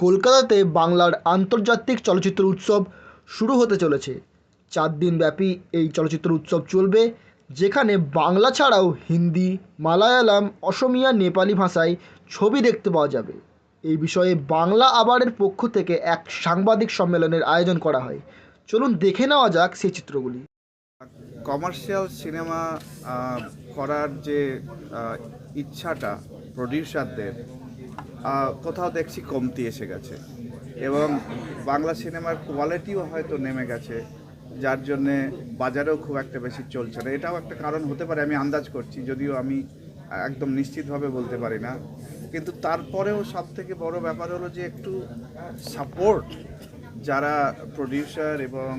কলকাতাতে বাংলার আন্তর্জাতিক চলচ্চিত্র উৎসব শুরু হতে চলেছে। চার দিনব্যাপী এই চলচ্চিত্র উৎসব চলবে, যেখানে বাংলা ছাড়াও হিন্দি, মালায়ালাম, অসমিয়া, নেপালি ভাষায় ছবি দেখতে পাওয়া যাবে। এই বিষয়ে বাংলা আবারের পক্ষ থেকে এক সাংবাদিক সম্মেলনের আয়োজন করা হয়। চলুন দেখে নেওয়া যাক সেই চিত্রগুলি। কমার্শিয়াল সিনেমা করার যে ইচ্ছাটা প্রডিউসারদের কোথাও দেখছি কমতি এসে গেছে। এবং বাংলা সিনেমার কোয়ালিটিও হয়তো নেমে গেছে, যার জন্যে বাজারেও খুব একটা বেশি চলছে না। এটাও একটা কারণ হতে পারে, আমি আন্দাজ করছি, যদিও আমি একদম নিশ্চিতভাবে বলতে পারি না। কিন্তু তারপরেও সব থেকে বড় ব্যাপার হলো যে একটু সাপোর্ট যারা প্রডিউসার এবং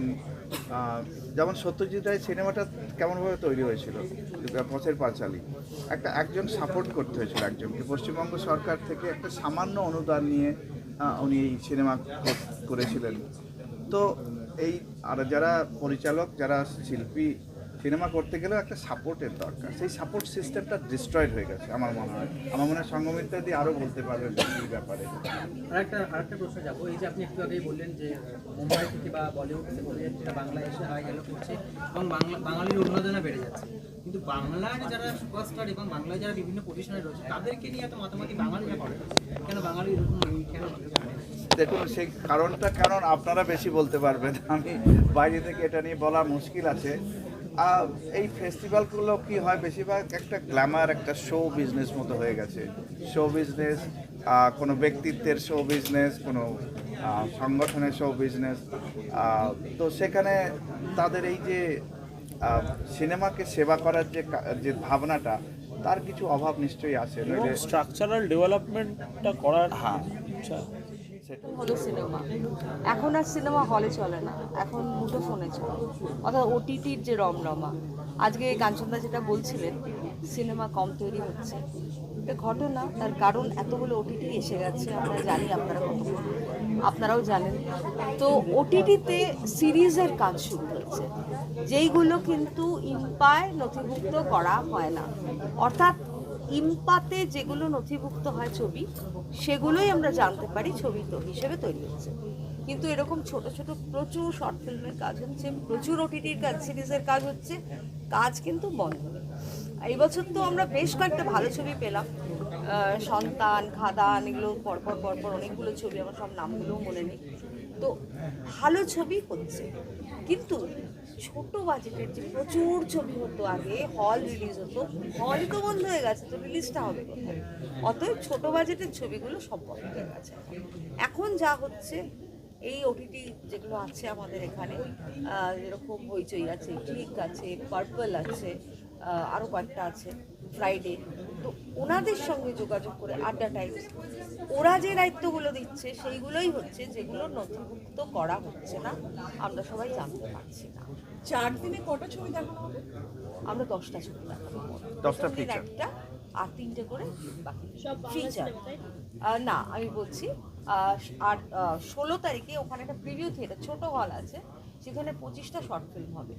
যেমন সত্যজিৎ রায় সিনেমাটা কেমনভাবে তৈরি হয়েছিল পথের পাঁচালী। একটা, একজন সাপোর্ট করতে হয়েছিল একজনকে। পশ্চিমবঙ্গ সরকার থেকে একটা সামান্য অনুদান নিয়ে উনি এই সিনেমা করেছিলেন। তো এই, আর যারা পরিচালক, যারা শিল্পী সিনেমা করতে গেলেও একটা সাপোর্টের দরকার। সেই সাপোর্ট সিস্টেমটা ডিস্ট্রয়েড হয়ে গেছে আমার মনে হয়। আমার মনে হয় সঙ্গমিত্রা দিয়ে আরও বলতে পারবেন এই ব্যাপারে। আরেকটা আরেকটা প্রশ্ন যাব। এই যে আপনি একটু আগেই বললেন যে মুম্বাই থেকে বা বলিউড থেকে অভিনেত্রীরা বাংলা এসে হাই গেল করছে এবং বাংলা বাঙালির উন্মাদনা বেড়ে যাচ্ছে। কিন্তু বাংলার যারা সুপারস্টার এবং বাংলায় যারা বিভিন্ন পজিশনে রয়েছে তাদেরকে নিয়ে এত মাতামাতি বাঙালিরা করে। কেন বাঙালি এরকম কেন দেখুন সেই কারণটা কারণ আপনারা বেশি বলতে পারবেন? আমি বাইরে থেকে এটা নিয়ে বলা মুশকিল আছে। এই ফেস্টিভ্যালগুলো কি হয়? বেশিরভাগ একটা গ্ল্যামার একটা শো বিজনেস মতো হয়ে গেছে। শো বিজনেস কোনো ব্যক্তিত্বের শো বিজনেস কোনো সংগঠনের শো বিজনেস তো সেখানে তাদের এই যে সিনেমাকে সেবা করার যে যে ভাবনাটা তার কিছু অভাব নিশ্চয়ই আছে। স্ট্রাকচারাল ডেভেলপমেন্টটা করার হ্যাঁ। হলো সিনেমা। এখন আর সিনেমা হলে চলে না, এখন মুঠো ফোনে চলে। অর্থাৎ ওটিটির যে রমরমা, আজকে কাঞ্চনদা যেটা বলছিলেন, সিনেমা কম তৈরি হচ্ছে। এটা ঘটনা তার কারণ এতগুলো ওটিটি এসে গেছে, আমরা জানি আপনারা কত আপনারাও জানেন। তো ওটিটিতে সিরিজের কাজ শুরু হয়েছে, যেইগুলো কিন্তু ইম্পায় নথিভুক্ত করা হয় না। অর্থাৎ ইম্পাতে যেগুলো নথিভুক্ত হয় ছবি, সেগুলোই আমরা জানতে পারি ছবি তো হিসেবে তৈরি হচ্ছে। কিন্তু এরকম ছোট ছোট প্রচুর শর্ট ফিল্মের কাজ হচ্ছে, প্রচুর ওটিটির কাজ সিরিজের কাজ হচ্ছে, কাজ কিন্তু বন্ধ। এই বছর তো আমরা বেশ কয়েকটা ভালো ছবি পেলাম। সন্তান, খাদান এগুলো পরপর পরপর অনেকগুলো ছবি, আমার সব নামগুলোও মনে নেই। তো ভালো ছবি হচ্ছে। কিন্তু ছোট বাজেটের যে প্রচুর ছবি হতো আগে হল রিলিজ হতো হল তো বন্ধ হয়ে গেছে, তো রিলিজটা হবে কোথায়? অতএব ছোট বাজেটের ছবিগুলো সব বন্ধ হয়ে গেছে। এখন যা হচ্ছে, এই ওটিটি যেগুলো আছে আমাদের এখানে যেরকম হইচই আছে, ঠিক আছে পার্পল আছে আরও কয়েকটা আছে ফ্রাইডে তো ওনাদের সঙ্গে যোগাযোগ করে আড্ডা টাইমস ওরা যে দায়িত্বগুলো দিচ্ছে সেইগুলোই হচ্ছে যেগুলো নথিভুক্ত করা হচ্ছে না। আমরা সবাই জানতে পারছি না। চার দিনে কটা ছবি দেখানো হবে? আমরা দশটা ছবি দেখাবো। দশটা একটা আর তিনটে করে বাকি ফিচার না আমি বলছি আহ, আর ষোলো তারিখে ওখানে একটা প্রিভিউ থিয়েটার ছোট হল আছে সেখানে পঁচিশটা শর্ট ফিল্ম হবে।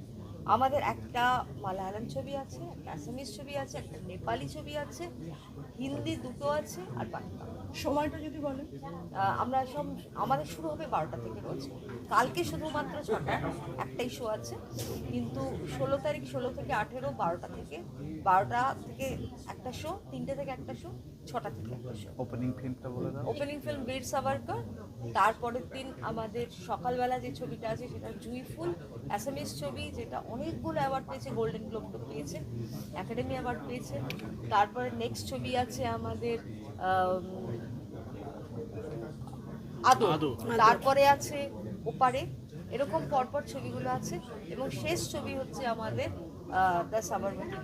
আমাদের একটা মালায়ালাম ছবি আছে, একটা অ্যাসামিস ছবি আছে, একটা নেপালি ছবি আছে, হিন্দি দুটো আছে আর বাংলা। সময়টা যদি বলেন। আমরা সব আমাদের শুরু হবে বারোটা থেকে রোজ। কালকে শুধুমাত্র ছটা একটাই শো আছে। কিন্তু ষোলো তারিখ ষোলো থেকে আঠেরো বারোটা থেকে বারোটা থেকে একটা শো তিনটে থেকে একটা শো ছটা থেকে একটা শো ওপেনিং ফিল্মটা বলে দাও। ওপেনিং ফিল্ম বীর সাভারকর তারপরের দিন আমাদের সকালবেলা যে ছবিটা আছে সেটা জুই ফুল অ্যাসামিস ছবি যেটা অনেকগুলো অ্যাওয়ার্ড পেয়েছে গোল্ডেন গ্লোবটা পেয়েছে একাডেমি অ্যাওয়ার্ড পেয়েছে। তারপরে নেক্সট ছবি আছে আমাদের আদর তারপরে আছে ওপারে। এরকম পরপর ছবিগুলো আছে এবং শেষ ছবি হচ্ছে আমাদের দ্য সাবরমতি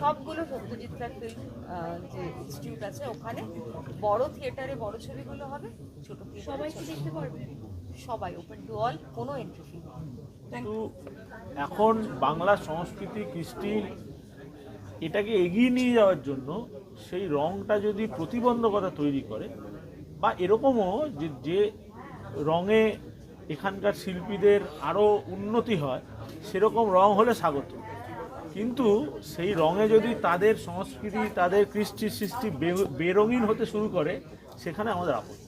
সবগুলো সত্যজিৎ রায় ফিল্ম যে ইনস্টিটিউট আছে ওখানে। বড় থিয়েটারে বড় ছবিগুলো হবে ছোট সবাই দেখতে পারবে? সবাই ওপেন টু অল কোনো এন্ট্রি ফি এখন বাংলা সংস্কৃতি কৃষ্টি এটাকে এগিয়ে নিয়ে যাওয়ার জন্য সেই রংটা যদি প্রতিবন্ধকতা তৈরি করে, বা এরকমও যে যে রঙে এখানকার শিল্পীদের আরও উন্নতি হয়, সেরকম রং হলে স্বাগত। কিন্তু সেই রঙে যদি তাদের সংস্কৃতি, তাদের কৃষ্টি সৃষ্টি বেরঙিন হতে শুরু করে, সেখানে আমাদের আপত্তি।